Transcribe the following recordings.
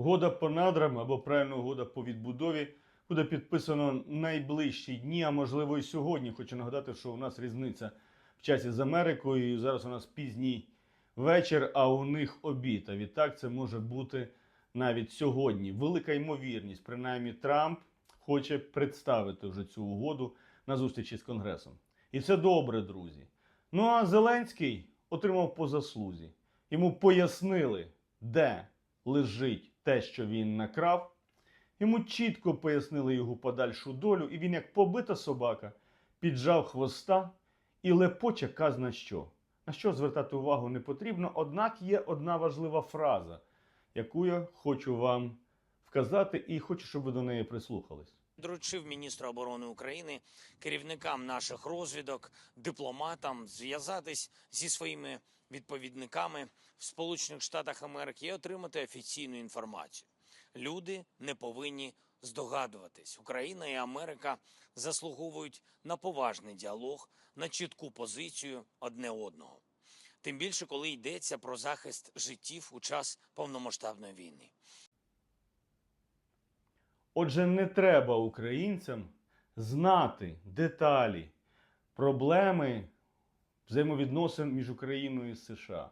Угода по надрам або правильно угода по відбудові буде підписано найближчі дні, а можливо і сьогодні. Хочу нагадати, що у нас різниця в часі з Америкою. І зараз у нас пізній вечір, а у них обід. А відтак це може бути навіть сьогодні. Велика ймовірність, принаймні Трамп хоче представити вже цю угоду на зустрічі з Конгресом. І це добре, друзі. Ну а Зеленський отримав по заслузі. Йому пояснили, де лежить те, що він накрав. Йому чітко пояснили його подальшу долю, і він, як побита собака, піджав хвоста і лепоче казна що. На що звертати увагу не потрібно, однак є одна важлива фраза, яку я хочу вам вказати, і хочу, щоб ви до неї прислухались. Доручив міністру оборони України керівникам наших розвідок, дипломатам зв'язатись зі своїми відповідниками в Сполучених Штатах Америки і отримати офіційну інформацію. Люди не повинні здогадуватись. Україна і Америка заслуговують на поважний діалог, на чітку позицію одне одного. Тим більше, коли йдеться про захист життів у час повномасштабної війни. Отже, не треба українцям знати деталі, проблеми взаємовідносин між Україною і США.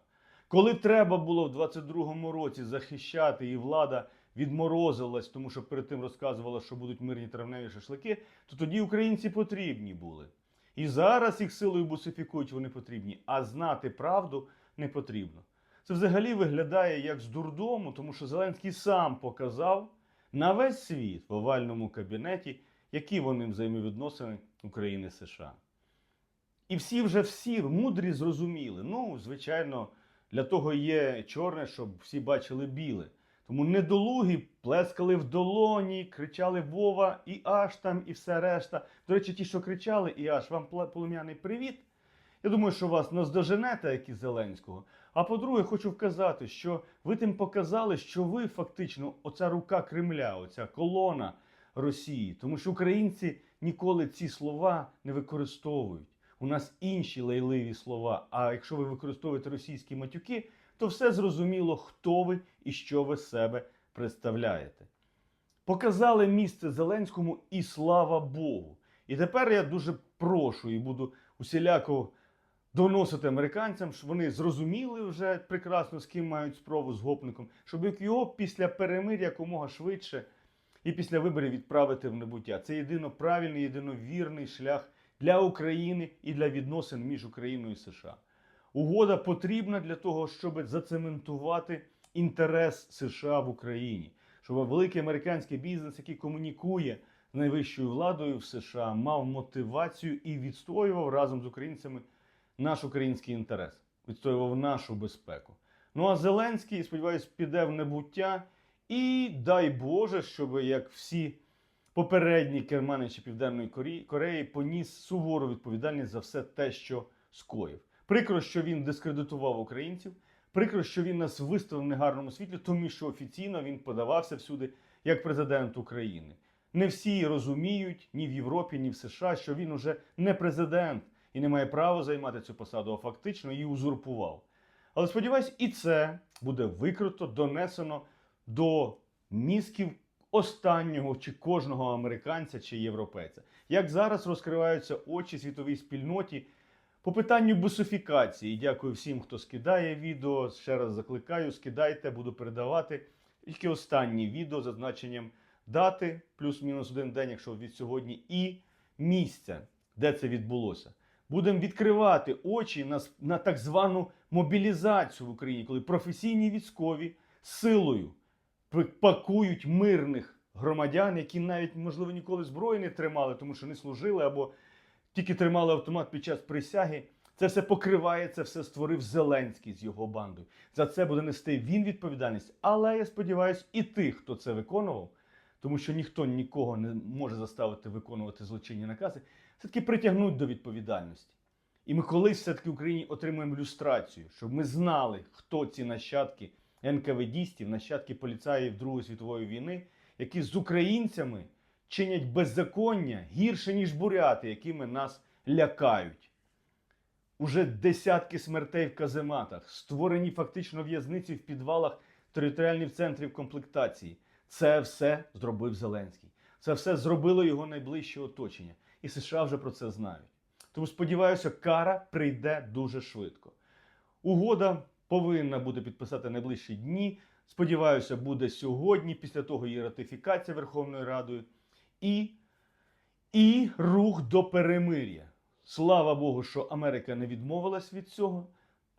Коли треба було в 22-му році захищати, і влада відморозилась, тому що перед тим розказувала, що будуть мирні травневі шашлики, то тоді українці потрібні були. І зараз їх силою бусифікують вони потрібні, а знати правду не потрібно. Це взагалі виглядає як з дурдому, тому що Зеленський сам показав на весь світ в овальному кабінеті, які вони взаємовідносини України США. І всі вже всі мудрі зрозуміли. Ну, звичайно, для того є чорне, щоб всі бачили біле. Тому недолугі плескали в долоні, кричали Вова і аж там, і все решта. До речі, ті, що кричали, і аж вам полум'яний привіт. Я думаю, що вас наздоженете, як і Зеленського. А по-друге, хочу вказати, що ви тим показали, що ви фактично оця рука Кремля, оця колона Росії. Тому що українці ніколи ці слова не використовують. У нас інші лайливі слова. А якщо ви використовуєте російські матюки, то все зрозуміло, хто ви і що ви себе представляєте. Показали місце Зеленському і слава Богу. І тепер я дуже прошу і буду усіляко доносити американцям, щоб вони зрозуміли вже прекрасно, з ким мають справу з гопником, щоб його після перемир'я якомога швидше і після виборів відправити в небуття. Це єдино правильний, єдино вірний шлях для України і для відносин між Україною і США. Угода потрібна для того, щоб зацементувати інтерес США в Україні, щоб великий американський бізнес, який комунікує з найвищою владою в США, мав мотивацію і відстоював разом з українцями наш український інтерес, відстоював нашу безпеку. Ну а Зеленський, сподіваюсь, піде в небуття, і дай Боже, щоб як всі попередні керманичі Південної Кореї поніс сувору відповідальність за все те, що скоїв. Прикро, що він дискредитував українців. Прикро, що він нас виставив в негарному світлі, тому що офіційно він подавався всюди як президент України. Не всі розуміють ні в Європі, ні в США, що він уже не президент і не має права займати цю посаду, а фактично її узурпував. Але сподіваюсь, і це буде викрито, донесено до мізків останнього чи кожного американця чи європейця. Як зараз розкриваються очі світовій спільноті по питанню бусифікації. Дякую всім, хто скидає відео. Ще раз закликаю, скидайте, буду передавати. Тільки останні відео з зазначенням дати, плюс-мінус один день, якщо від сьогодні, і місця, де це відбулося. Будемо відкривати очі на, на так звану мобілізацію в Україні, коли професійні військові силою пакують мирних громадян, які навіть, можливо, ніколи зброї не тримали, тому що не служили або тільки тримали автомат під час присяги. Це все покриває, це все створив Зеленський з його бандою. За це буде нести він відповідальність. Але я сподіваюся, і тих, хто це виконував, тому що ніхто нікого не може заставити виконувати злочинні накази, все-таки притягнуть до відповідальності. І ми колись все-таки в Україні отримаємо люстрацію, щоб ми знали, хто ці нащадки НКВДістів, нащадки поліцаїв Другої світової війни, які з українцями чинять беззаконня гірше, ніж буряти, якими нас лякають. Уже десятки смертей в казематах, створені фактично в'язниці в підвалах територіальних центрів комплектації. Це все зробив Зеленський. Це все зробило його найближче оточення. І США вже про це знають. Тому сподіваюся, кара прийде дуже швидко. Угода повинна буде підписати найближчі дні. Сподіваюся, буде сьогодні, після того її ратифікація Верховною Радою. І, і рух до перемир'я. Слава Богу, що Америка не відмовилась від цього.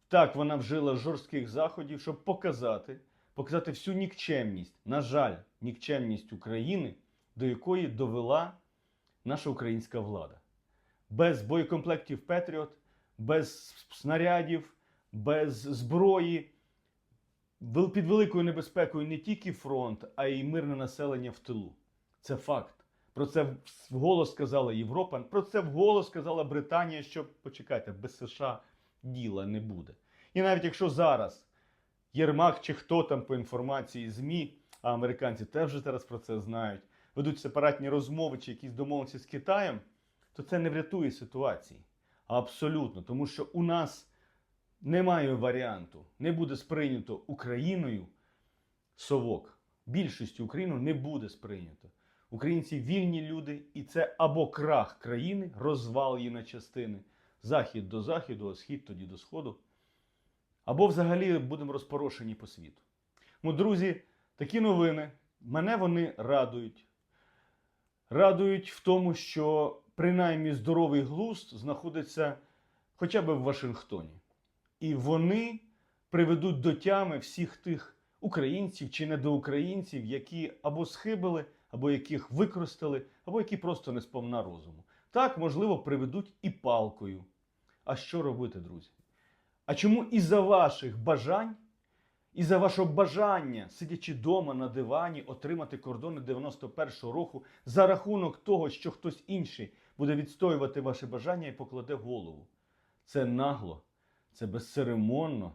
Так, вона вжила жорстких заходів, щоб показати, показати всю нікчемність, на жаль, нікчемність України, до якої довела наша українська влада. Без боєкомплектів Петріот, без снарядів, без зброї, під великою небезпекою не тільки фронт, а й мирне населення в тилу. Це факт. Про це вголос сказала Європа, про це вголос сказала Британія, що почекайте, без США діла не буде. І навіть якщо зараз Єрмак чи хто там по інформації ЗМІ, а американці теж вже зараз про це знають, ведуть сепаратні розмови чи якісь домовленості з Китаєм, то це не врятує ситуації. Абсолютно, тому що у нас немає варіанту, не буде сприйнято Україною совок. Більшістю Україну не буде сприйнято. Українці вільні люди, і це або крах країни, розвал її на частини, захід до заходу, а схід тоді до сходу, або взагалі будемо розпорошені по світу. Ну, друзі, такі новини мене вони радують. Радують в тому, що принаймні здоровий глузд знаходиться хоча б в Вашингтоні. І вони приведуть до тями всіх тих українців чи недоукраїнців, які або схибили, або яких використали, або які просто не сповна розуму. Так, можливо, приведуть і палкою. А що робити, друзі? А чому із-за ваших бажань, із-за вашого бажання, сидячи вдома на дивані, отримати кордони 91-го року за рахунок того, що хтось інший буде відстоювати ваше бажання і покладе голову? Це нагло, це безцеремонно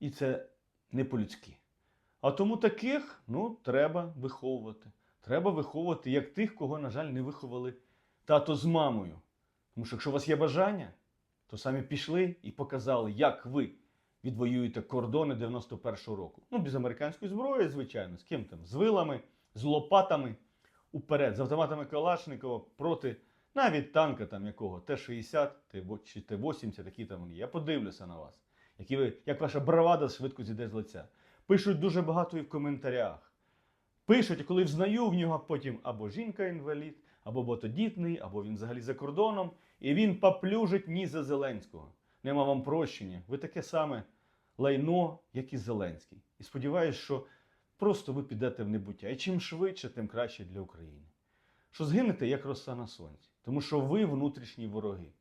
і це не по-людськи. А тому таких ну, треба виховувати. Треба виховувати як тих, кого, на жаль, не виховали тато з мамою. Тому що якщо у вас є бажання, то самі пішли і показали, як ви відвоюєте кордони 91-го року. Ну, без американської зброї, звичайно, з ким там? З вилами, з лопатами уперед, з автоматами Калашникова проти навіть танка там якого Т-60 Т- чи Т-80, такі там є. Я подивлюся на вас, які ви, як ваша бравада швидко зійде з лиця. Пишуть дуже багато і в коментарях. Пишуть, коли взнаю в нього потім або жінка-інвалід, або ботодітний, або він взагалі за кордоном, і він поплюжить ні за Зеленського. Нема вам прощення. Ви таке саме лайно, як і Зеленський. І сподіваюся, що просто ви підете в небуття. І чим швидше, тим краще для України. Що згинете, як роса на сонці. Тому що ви внутрішні вороги,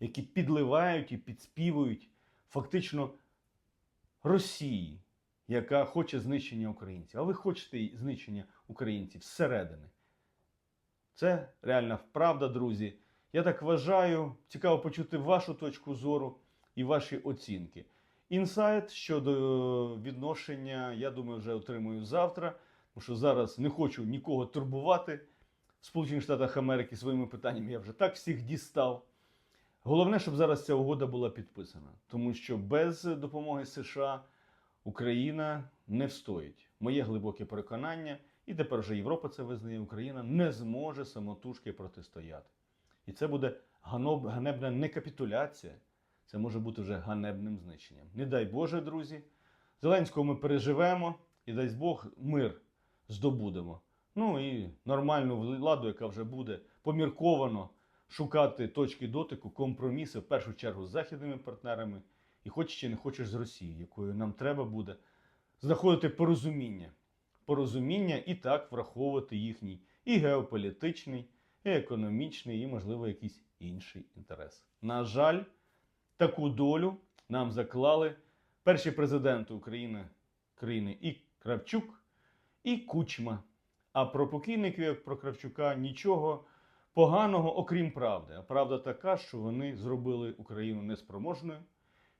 які підливають і підспівують фактично Росії, яка хоче знищення українців. А ви хочете знищення українців зсередини. Це реальна правда, друзі. Я так вважаю, цікаво почути вашу точку зору і ваші оцінки. Інсайт щодо відношення, я думаю, вже отримую завтра, тому що зараз не хочу нікого турбувати в Сполучених Штатах Америки своїми питаннями. Я вже так всіх дістав. Головне, щоб зараз ця угода була підписана, тому що без допомоги США Україна не встоїть. Моє глибоке переконання, і тепер вже Європа це визнає, Україна не зможе самотужки протистояти. І це буде ганебна не капітуляція, це може бути вже ганебним знищенням. Не дай Боже, друзі. Зеленського ми переживемо, і дай Бог мир здобудемо. Ну і нормальну владу, яка вже буде помірковано шукати точки дотику, компроміси, в першу чергу з західними партнерами, і хочеш чи не хочеш з Росією, якою нам треба буде знаходити порозуміння. Порозуміння і так враховувати їхній і геополітичний, економічний, і, можливо, якийсь інший інтерес. На жаль, таку долю нам заклали перші президенти України країни і Кравчук, і Кучма. А про покійників, як про Кравчука, нічого поганого, окрім правди. А правда така, що вони зробили Україну неспроможною,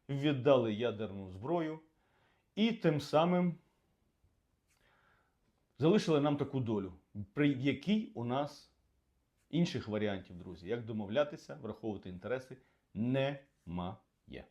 віддали ядерну зброю і тим самим залишили нам таку долю, при якій у нас інших варіантів, друзі, як домовлятися, враховувати інтереси, немає.